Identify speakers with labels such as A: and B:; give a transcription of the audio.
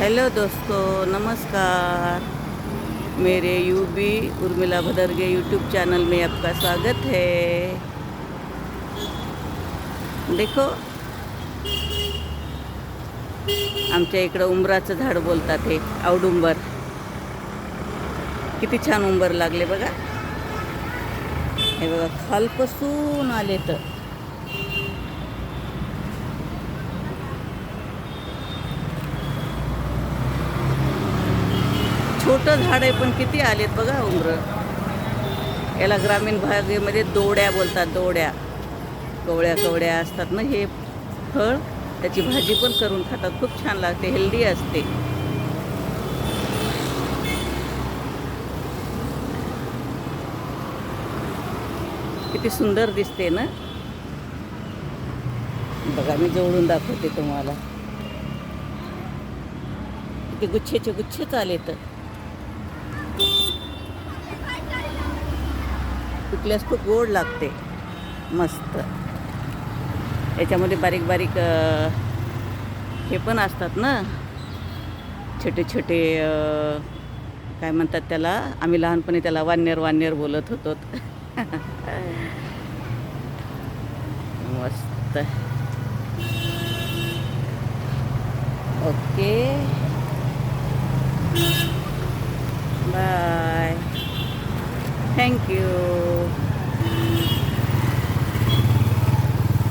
A: Hello दोस्तों नमस्कार. मेरे यूबी उर्मिला भदरगे यूट्यूब चैनल में आपका स्वागत है. देखो आमच्या इकडं उंबराचं झाड बोलतात हे औडुंबर किती छान उंबर लागले बघा. हे बघा खालपासून आले तर छोटं झाड आहे पण किती आलेत बघा उमरं याला ग्रामीण भागेमध्ये दोड्या बोलतात दोड्या. कवळ्या कवळ्या असतात ना हे फळ. त्याची भाजी पण करून खातात खूप छान लागते हेल्दी असते. किती सुंदर दिसते ना. बघा मी जवळून दाखवते तुम्हाला. किती गुच्छेचे गुच्छेच आले तर पिकल्यास खूप गोड लागते. मस्त. याच्यामध्ये बारीक बारीक हे पण असतात ना? छोटे छोटे काय म्हणतात त्याला? आम्ही लहानपणी त्याला वान्यर वान्यर बोलत होतो. मस्त. ओके. Thank you.